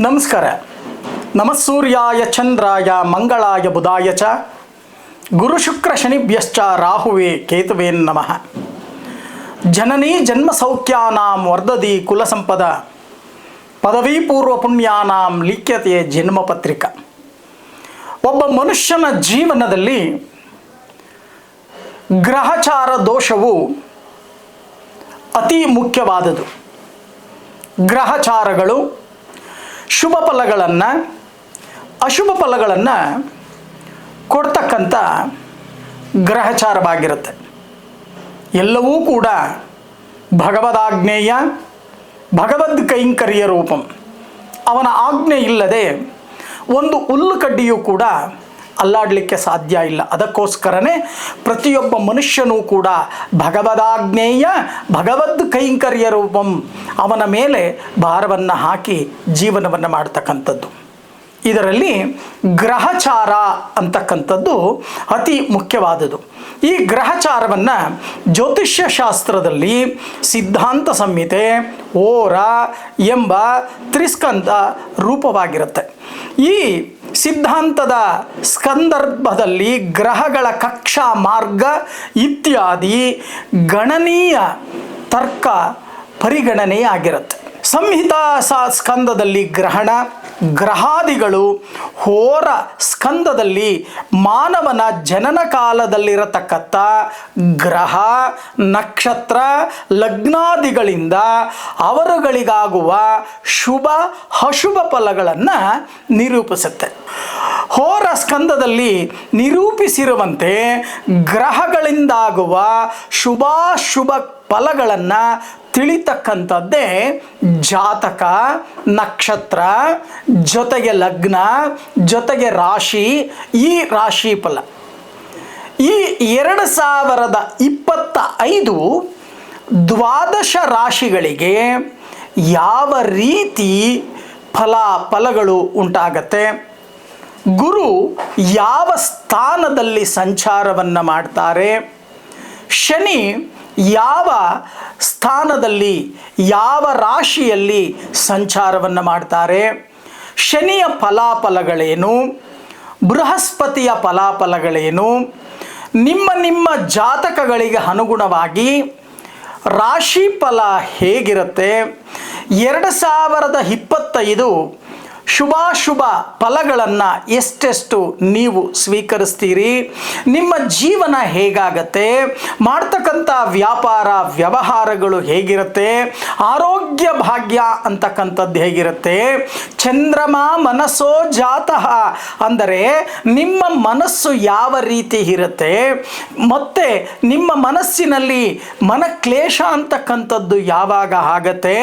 ನಮಸ್ಕಾರ. ನಮಸ್ಸೂರ್ಯಾಯ ಚಂದ್ರಾಯ ಮಂಗಳಾಯ ಬುಧಾಯ ಚ. ಗುರು ಶುಕ್ರ ಶನಿಭ್ಯಶ್ಚ ರಾಹುವೇ ಕೇತುವೇನ್ ನಮಃ. ಜನನೀ ಜನ್ಮ ಸೌಖ್ಯಾನಾಂ ವರ್ಧದಿ ಕುಲಸಂಪದ. ಪದವಿ ಪೂರ್ವ ಪುಣ್ಯಾನಾಂ ಲಿಖ್ಯತೆ ಜನ್ಮ ಪತ್ರಿಕ ಒಬ್ಬ ಮನುಷ್ಯನ ಜೀವನದಲ್ಲಿ ಗ್ರಹಚಾರ ದೋಷವು ಅತಿ ಮುಖ್ಯವಾದದು ಗ್ರಹಚಾರಗಳು ಶುಭ ಫಲಗಳನ್ನು, ಅಶುಭ ಫಲಗಳನ್ನು ಕೊಡ್ತಕ್ಕಂಥ ಗ್ರಹಚಾರವಾಗಿರುತ್ತೆ. ಎಲ್ಲವೂ ಕೂಡ ಭಗವದಾಜ್ಞೇಯ, ಭಗವದ್ ಕೈಂಕರ್ಯ ರೂಪಂ. ಅವನ ಆಜ್ಞೆ ಇಲ್ಲದೆ ಒಂದು ಹುಲ್ಲು ಕಡ್ಡಿಯೂ ಕೂಡ ಅಲ್ಲಾಡಲಿಕ್ಕೆ ಸಾಧ್ಯ ಇಲ್ಲ. ಅದಕ್ಕೋಸ್ಕರನೇ ಪ್ರತಿಯೊಬ್ಬ ಮನುಷ್ಯನೂ ಕೂಡ ಭಗವದಾಜ್ಞೇಯ, ಭಗವದ್ ಕೈಂಕರ್ಯ ರೂಪಂ ಅವನ ಮೇಲೆ ಭಾರವನ್ನು ಹಾಕಿ ಜೀವನವನ್ನು ಮಾಡ್ತಕ್ಕಂಥದ್ದು. ಇದರಲ್ಲಿ ಗ್ರಹಚಾರ ಅಂತಕ್ಕಂಥದ್ದು ಅತಿ ಮುಖ್ಯವಾದುದು ಈ ಗ್ರಹಚಾರವನ್ನು ಜ್ಯೋತಿಷ್ಯ ಶಾಸ್ತ್ರದಲ್ಲಿ ಸಿದ್ಧಾಂತ ಸಂಹಿತೆ, ಓರ ಎಂಬ ತ್ರಿಸ್ಕಂದ ರೂಪವಾಗಿರುತ್ತೆ. ಈ ಸಿದ್ಧಾಂತದ ಸ್ಕಂದರ್ಭದಲ್ಲಿ ಗ್ರಹಗಳ ಕಕ್ಷಾ ಮಾರ್ಗ ಇತ್ಯಾದಿ ಗಣನೀಯ ತರ್ಕ ಪರಿಗಣನೆಯಾಗಿರುತ್ತೆ. ಸಂಹಿತಾ ಸ ಸ್ಕಂದದಲ್ಲಿ ಗ್ರಹಣ ಗ್ರಹಾದಿಗಳು ಹೋರ ಸ್ಕಂದದಲ್ಲಿ ಮಾನವನ ಜನನ ಕಾಲದಲ್ಲಿರತಕ್ಕಂಥ ಗ್ರಹ, ನಕ್ಷತ್ರ, ಲಗ್ನಾದಿಗಳಿಂದ ಅವರುಗಳಿಗಾಗುವ ಶುಭ, ಅಶುಭ ಫಲಗಳನ್ನು ನಿರೂಪಿಸುತ್ತೆ. ಹೋರ ಸ್ಕಂದದಲ್ಲಿ ನಿರೂಪಿಸಿರುವಂತೆ ಗ್ರಹಗಳಿಂದಾಗುವ ಶುಭಾಶುಭ ಫಲಗಳನ್ನು ತಿಳಿತಕ್ಕಂಥದ್ದೇ ಜಾತಕ, ನಕ್ಷತ್ರ, ಜೊತೆಗೆ ಲಗ್ನ, ಜೊತೆಗೆ ರಾಶಿ, ಈ ರಾಶಿ ಫಲ ಈ ಎರಡು ಸಾವಿರದ ಇಪ್ಪತ್ತ ಐದು ದ್ವಾದಶ ರಾಶಿಗಳಿಗೆ ಯಾವ ರೀತಿ ಫಲ ಫಲಗಳು ಉಂಟಾಗತ್ತೆ? ಗುರು ಯಾವ ಸ್ಥಾನದಲ್ಲಿ ಸಂಚಾರವನ್ನು ಮಾಡ್ತಾರೆ? ಶನಿ ಯಾವ ಸ್ಥಾನದಲ್ಲಿ, ಯಾವ ರಾಶಿಯಲ್ಲಿ ಸಂಚಾರವನ್ನು ಮಾಡ್ತಾರೆ? ಶನಿಯ ಫಲಾಫಲಗಳೇನು? ಬೃಹಸ್ಪತಿಯ ಫಲಾಫಲಗಳೇನು? ನಿಮ್ಮ ನಿಮ್ಮ ಜಾತಕಗಳಿಗೆ ಅನುಗುಣವಾಗಿ ರಾಶಿ ಫಲ ಹೇಗಿರುತ್ತೆ? ಎರಡು ಸಾವಿರದ ಇಪ್ಪತ್ತೈದು ಶುಭಾಶುಭ ಫಲಗಳನ್ನು ಎಷ್ಟೆಷ್ಟು ನೀವು ಸ್ವೀಕರಿಸ್ತೀರಿ? ನಿಮ್ಮ ಜೀವನ ಹೇಗಾಗತ್ತೆ? ಮಾಡ್ತಕ್ಕಂಥ ವ್ಯಾಪಾರ ವ್ಯವಹಾರಗಳು ಹೇಗಿರುತ್ತೆ? ಆರೋಗ್ಯ ಭಾಗ್ಯ ಅಂತಕ್ಕಂಥದ್ದು ಹೇಗಿರುತ್ತೆ? ಚಂದ್ರಮ ಮನಸ್ಸೋ ಜಾತಃ ಅಂದರೆ ನಿಮ್ಮ ಮನಸ್ಸು ಯಾವ ರೀತಿ ಇರುತ್ತೆ? ಮತ್ತು ನಿಮ್ಮ ಮನಸ್ಸಿನಲ್ಲಿ ಮನಕ್ಲೇಶ ಅಂತಕ್ಕಂಥದ್ದು ಯಾವಾಗ ಆಗತ್ತೆ?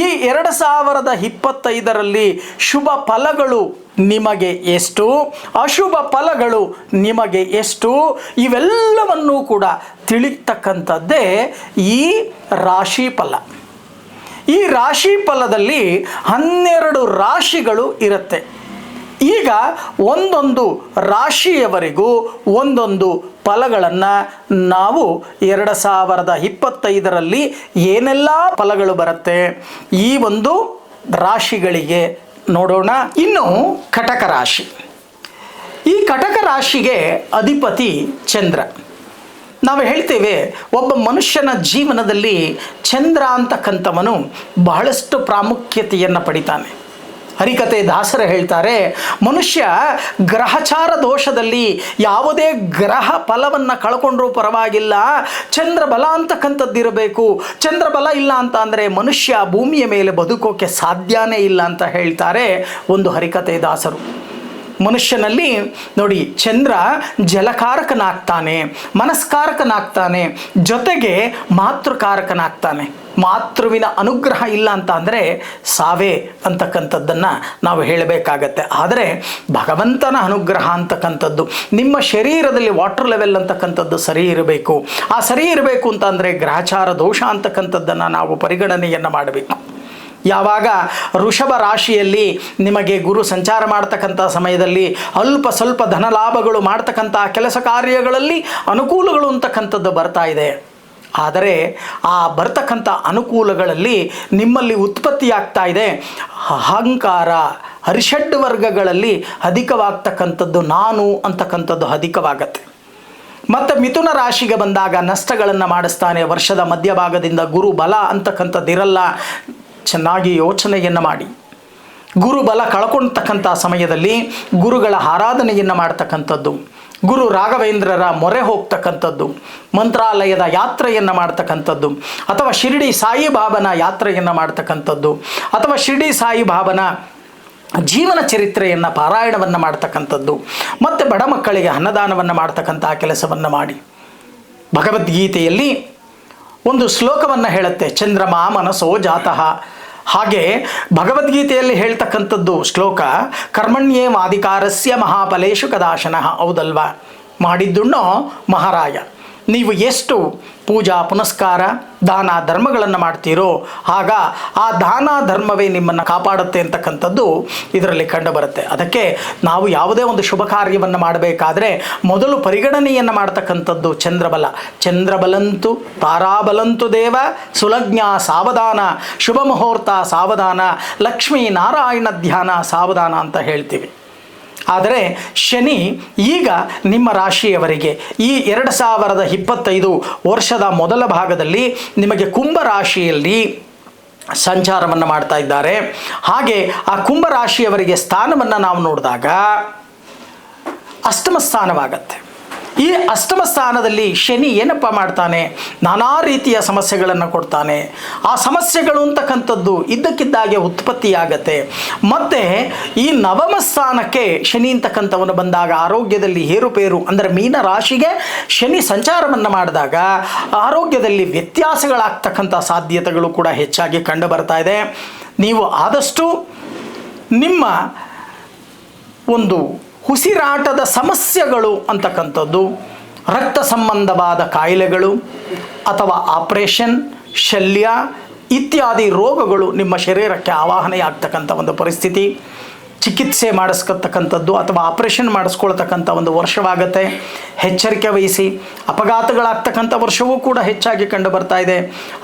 ಈ ಎರಡು ಸಾವಿರದ ಇಪ್ಪತ್ತೈದರಲ್ಲಿ ಶುಭ ಫಲಗಳು ನಿಮಗೆ ಎಷ್ಟು? ಅಶುಭ ಫಲಗಳು ನಿಮಗೆ ಎಷ್ಟು? ಇವೆಲ್ಲವನ್ನೂ ಕೂಡ ತಿಳಿತಕ್ಕಂಥದ್ದೇ ಈ ರಾಶಿ ಫಲ. ಈ ರಾಶಿ ಫಲದಲ್ಲಿ ಹನ್ನೆರಡು ರಾಶಿಗಳು ಇರುತ್ತೆ. ಈಗ ಒಂದೊಂದು ರಾಶಿಯವರೆಗೂ ಒಂದೊಂದು ಫಲಗಳನ್ನು ನಾವು ಎರಡು ಸಾವಿರದ ಇಪ್ಪತ್ತೈದರಲ್ಲಿ ಏನೆಲ್ಲ ಫಲಗಳು ಬರುತ್ತೆ? ಈ ಒಂದು ರಾಶಿಗಳಿಗೆ ನೋಡೋಣ. ಇನ್ನು ಕಟಕ ರಾಶಿ. ಈ ಕಟಕ ರಾಶಿಗೆ ಅಧಿಪತಿ ಚಂದ್ರ. ನಾವು ಹೇಳ್ತೇವೆ, ಒಬ್ಬ ಮನುಷ್ಯನ ಜೀವನದಲ್ಲಿ ಚಂದ್ರ ಅಂತಕ್ಕಂಥವನು ಬಹಳಷ್ಟು ಪ್ರಾಮುಖ್ಯತೆಯನ್ನು ಪಡಿತಾನೆ. ಹರಿಕತೆ ದಾಸರ ಹೇಳ್ತಾರೆ, ಮನುಷ್ಯ ಗ್ರಹಚಾರ ದೋಷದಲ್ಲಿ ಯಾವುದೇ ಗ್ರಹ ಫಲವನ್ನು ಕಳ್ಕೊಂಡ್ರೂ ಪರವಾಗಿಲ್ಲ. ಚಂದ್ರ ಬಲ ಅಂತಕ್ಕಂಥದ್ದಿರಬೇಕು. ಚಂದ್ರ ಬಲ ಇಲ್ಲ ಅಂತ ಅಂದರೆ ಮನುಷ್ಯ ಭೂಮಿಯ ಮೇಲೆ ಬದುಕೋಕೆ ಸಾಧ್ಯನೇ ಇಲ್ಲ ಅಂತ ಹೇಳ್ತಾರೆ ಒಂದು ಹರಿಕತೆ ದಾಸರು. ಮನುಷ್ಯನಲ್ಲಿ ನೋಡಿ, ಚಂದ್ರ ಜಲಕಾರಕನಾಗ್ತಾನೆ, ಮನಸ್ಕಾರಕನಾಗ್ತಾನೆ, ಜೊತೆಗೆ ಮಾತೃಕಾರಕನಾಗ್ತಾನೆ. ಮಾತೃವಿನ ಅನುಗ್ರಹ ಇಲ್ಲ ಅಂತ ಅಂದರೆ ಸಾವೇ ಅಂತಕ್ಕಂಥದ್ದನ್ನು ನಾವು ಹೇಳಬೇಕಾಗತ್ತೆ. ಆದರೆ ಭಗವಂತನ ಅನುಗ್ರಹ ಅಂತಕ್ಕಂಥದ್ದು, ನಿಮ್ಮ ಶರೀರದಲ್ಲಿ ವಾಟರ್ ಲೆವೆಲ್ ಅಂತಕ್ಕಂಥದ್ದು ಸರಿ ಇರಬೇಕು. ಆ ಸರಿ ಇರಬೇಕು ಅಂತಂದರೆ ಗ್ರಹಚಾರ ದೋಷ ಅಂತಕ್ಕಂಥದ್ದನ್ನು ನಾವು ಪರಿಗಣನೆಯನ್ನು ಮಾಡಬೇಕು. ಯಾವಾಗ ಋಷಭ ರಾಶಿಯಲ್ಲಿ ನಿಮಗೆ ಗುರು ಸಂಚಾರ ಮಾಡ್ತಕ್ಕಂಥ ಸಮಯದಲ್ಲಿ ಅಲ್ಪ ಸ್ವಲ್ಪ ಧನ ಲಾಭಗಳು ಮಾಡ್ತಕ್ಕಂಥ ಕೆಲಸ ಕಾರ್ಯಗಳಲ್ಲಿ ಅನುಕೂಲಗಳು ಅಂತಕ್ಕಂಥದ್ದು ಬರ್ತಾ ಇದೆ. ಆದರೆ ಆ ಬರ್ತಕ್ಕಂಥ ಅನುಕೂಲಗಳಲ್ಲಿ ನಿಮ್ಮಲ್ಲಿ ಉತ್ಪತ್ತಿಯಾಗ್ತಾ ಇದೆ. ಅಹಂಕಾರ, ಹರಿಷಡ್ ವರ್ಗಗಳಲ್ಲಿ ಅಧಿಕವಾಗ್ತಕ್ಕಂಥದ್ದು ನಾನು ಅಂತಕ್ಕಂಥದ್ದು ಅಧಿಕವಾಗತ್ತೆ. ಮತ್ತು ಮಿಥುನ ರಾಶಿಗೆ ಬಂದಾಗ ನಷ್ಟಗಳನ್ನು ಮಾಡಿಸ್ತಾನೆ, ವರ್ಷದ ಮಧ್ಯಭಾಗದಿಂದ ಗುರು ಬಲ ಅಂತಕ್ಕಂಥದ್ದಿರಲ್ಲ ಚೆನ್ನಾಗಿ ಯೋಚನೆಯನ್ನು ಮಾಡಿ. ಗುರು ಬಲ ಕಳ್ಕೊಳ್ತಕ್ಕಂಥ ಸಮಯದಲ್ಲಿ ಗುರುಗಳ ಆರಾಧನೆಯನ್ನು ಮಾಡ್ತಕ್ಕಂಥದ್ದು. ಗುರು ರಾಘವೇಂದ್ರರ ಮೊರೆ ಹೋಗ್ತಕ್ಕಂಥದ್ದು, ಮಂತ್ರಾಲಯದ ಯಾತ್ರೆಯನ್ನು ಮಾಡ್ತಕ್ಕಂಥದ್ದು, ಅಥವಾ ಶಿರ್ಡಿ ಸಾಯಿಬಾಬನ ಯಾತ್ರೆಯನ್ನು ಮಾಡ್ತಕ್ಕಂಥದ್ದು, ಅಥವಾ ಶಿರ್ಡಿ ಸಾಯಿಬಾಬನ ಜೀವನ ಚರಿತ್ರೆಯನ್ನು ಪಾರಾಯಣವನ್ನು ಮಾಡ್ತಕ್ಕಂಥದ್ದು, ಮತ್ತು ಬಡ ಮಕ್ಕಳಿಗೆ ಅನ್ನದಾನವನ್ನು ಮಾಡ್ತಕ್ಕಂಥ ಕೆಲಸವನ್ನು ಮಾಡಿ. ಭಗವದ್ಗೀತೆಯಲ್ಲಿ ಒಂದು ಶ್ಲೋಕವನ್ನು ಹೇಳುತ್ತೆ, ಚಂದ್ರಮಾ ಮನಸೋ ಜಾತಃ. ಹಾಗೆ ಭಗವದ್ಗೀತೆಯಲ್ಲಿ ಹೇಳ್ತಕ್ಕಂಥದ್ದು ಶ್ಲೋಕ ಕರ್ಮಣ್ಯೇ ಮಾಧಿಕಾರಸ್ಯ ಮಹಾಫಲೇಶು ಕದಾಶನಃ ಹೌದಲ್ವಾ? ಮಾಡಿದ್ದುಣ್ಣೋ ಮಹಾರಾಯ ನೀವು ಎಷ್ಟು ಪೂಜಾ ಪುನಸ್ಕಾರ, ದಾನ ಧರ್ಮಗಳನ್ನು ಮಾಡ್ತೀರೋ, ಆಗ ಆ ದಾನ ಧರ್ಮವೇ ನಿಮ್ಮನ್ನು ಕಾಪಾಡುತ್ತೆ ಅಂತಕ್ಕಂಥದ್ದು ಇದರಲ್ಲಿ ಕಂಡುಬರುತ್ತೆ ಅದಕ್ಕೆ ನಾವು ಯಾವುದೇ ಒಂದು ಶುಭ ಕಾರ್ಯವನ್ನು ಮಾಡಬೇಕಾದ್ರೆ ಮೊದಲು ಪರಿಗಣನೆಯನ್ನು ಮಾಡ್ತಕ್ಕಂಥದ್ದು ಚಂದ್ರಬಲ. ಚಂದ್ರಬಲಂತು ತಾರಾಬಲಂತು ದೇವ, ಸುಲಜ್ಞ ಸಾವಧಾನ ಶುಭ ಮುಹೂರ್ತ ಸಾವಧಾನ, ಲಕ್ಷ್ಮೀ ನಾರಾಯಣ ಧ್ಯಾನ ಸಾವಧಾನ ಅಂತ ಹೇಳ್ತೀವಿ. ಆದರೆ ಶನಿ ಈಗ ನಿಮ್ಮ ರಾಶಿಯವರಿಗೆ ಈ ಎರಡು ಸಾವಿರದ ಇಪ್ಪತ್ತೈದು ವರ್ಷದ ಮೊದಲ ಭಾಗದಲ್ಲಿ ನಿಮಗೆ ಕುಂಭ ರಾಶಿಯಲ್ಲಿ ಸಂಚಾರವನ್ನು ಮಾಡ್ತಾ ಇದ್ದಾರೆ. ಹಾಗೆ ಆ ಕುಂಭ ರಾಶಿಯವರಿಗೆ ಸ್ಥಾನವನ್ನು ನಾವು ನೋಡಿದಾಗ ಅಷ್ಟಮ ಸ್ಥಾನವಾಗತ್ತೆ. ಈ ಅಷ್ಟಮ ಸ್ಥಾನದಲ್ಲಿ ಶನಿ ಏನಪ್ಪ ಮಾಡ್ತಾನೆ? ನಾನಾ ರೀತಿಯ ಸಮಸ್ಯೆಗಳನ್ನು ಕೊಡ್ತಾನೆ. ಆ ಸಮಸ್ಯೆಗಳು ಅಂತಕ್ಕಂಥದ್ದು ಇದ್ದಕ್ಕಿದ್ದಾಗೆ ಉತ್ಪತ್ತಿಯಾಗತ್ತೆ. ಮತ್ತು ಈ ನವಮ ಸ್ಥಾನಕ್ಕೆ ಶನಿ ಅಂತಕ್ಕಂಥವನು ಬಂದಾಗ ಆರೋಗ್ಯದಲ್ಲಿ ಏರುಪೇರು ಅಂದರೆ ಮೀನ ರಾಶಿಗೆ ಶನಿ ಸಂಚಾರವನ್ನು ಮಾಡಿದಾಗ ಆರೋಗ್ಯದಲ್ಲಿ ವ್ಯತ್ಯಾಸಗಳಾಗ್ತಕ್ಕಂಥ ಸಾಧ್ಯತೆಗಳು ಕೂಡ ಹೆಚ್ಚಾಗಿ ಕಂಡು ಬರ್ತಾ ಇದೆ. ನೀವು ಆದಷ್ಟು ನಿಮ್ಮ ಒಂದು ಉಸಿರಾಟದ ಸಮಸ್ಯೆಗಳು ಅಂತಕ್ಕಂಥದ್ದು, ರಕ್ತ ಸಂಬಂಧವಾದ ಕಾಯಿಲೆಗಳು ಅಥವಾ ಆಪ್ರೇಷನ್, ಶಲ್ಯ ಇತ್ಯಾದಿ ರೋಗಗಳು ನಿಮ್ಮ ಶರೀರಕ್ಕೆ ಆವಾಹನೆಯಾಗ್ತಕ್ಕಂಥ ಒಂದು ಪರಿಸ್ಥಿತಿ. ಚಿಕಿತ್ಸೆ ಮಾಡಿಸ್ಕೊತಕ್ಕಂಥದ್ದು ಅಥವಾ ಆಪ್ರೇಷನ್ ಮಾಡಿಸ್ಕೊಳ್ತಕ್ಕಂಥ ಒಂದು ವರ್ಷವಾಗತ್ತೆ. ಎಚ್ಚರಿಕೆ ವಹಿಸಿ, ಅಪಘಾತಗಳಾಗ್ತಕ್ಕಂಥ ವರ್ಷವೂ ಕೂಡ ಹೆಚ್ಚಾಗಿ ಕಂಡು ಬರ್ತಾ ಇದೆ.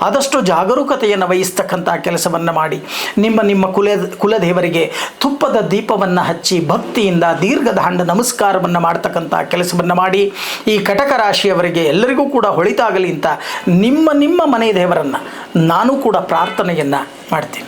ಆದಷ್ಟು ಜಾಗರೂಕತೆಯನ್ನು ವಹಿಸ್ತಕ್ಕಂಥ ಕೆಲಸವನ್ನು ಮಾಡಿ. ನಿಮ್ಮ ನಿಮ್ಮ ಕುಲ, ಕುಲದೇವರಿಗೆ ತುಪ್ಪದ ದೀಪವನ್ನು ಹಚ್ಚಿ ಭಕ್ತಿಯಿಂದ ದೀರ್ಘದಾಂಡ ನಮಸ್ಕಾರವನ್ನು ಮಾಡ್ತಕ್ಕಂಥ ಕೆಲಸವನ್ನು ಮಾಡಿ. ಈ ಕಟಕ ರಾಶಿಯವರಿಗೆ ಎಲ್ಲರಿಗೂ ಕೂಡ ಹೊಳಿತಾಗಲಿ ಅಂತ ನಿಮ್ಮ ನಿಮ್ಮ ಮನೆ ದೇವರನ್ನು ನಾನು ಕೂಡ ಪ್ರಾರ್ಥನೆಯನ್ನು ಮಾಡ್ತೀನಿ.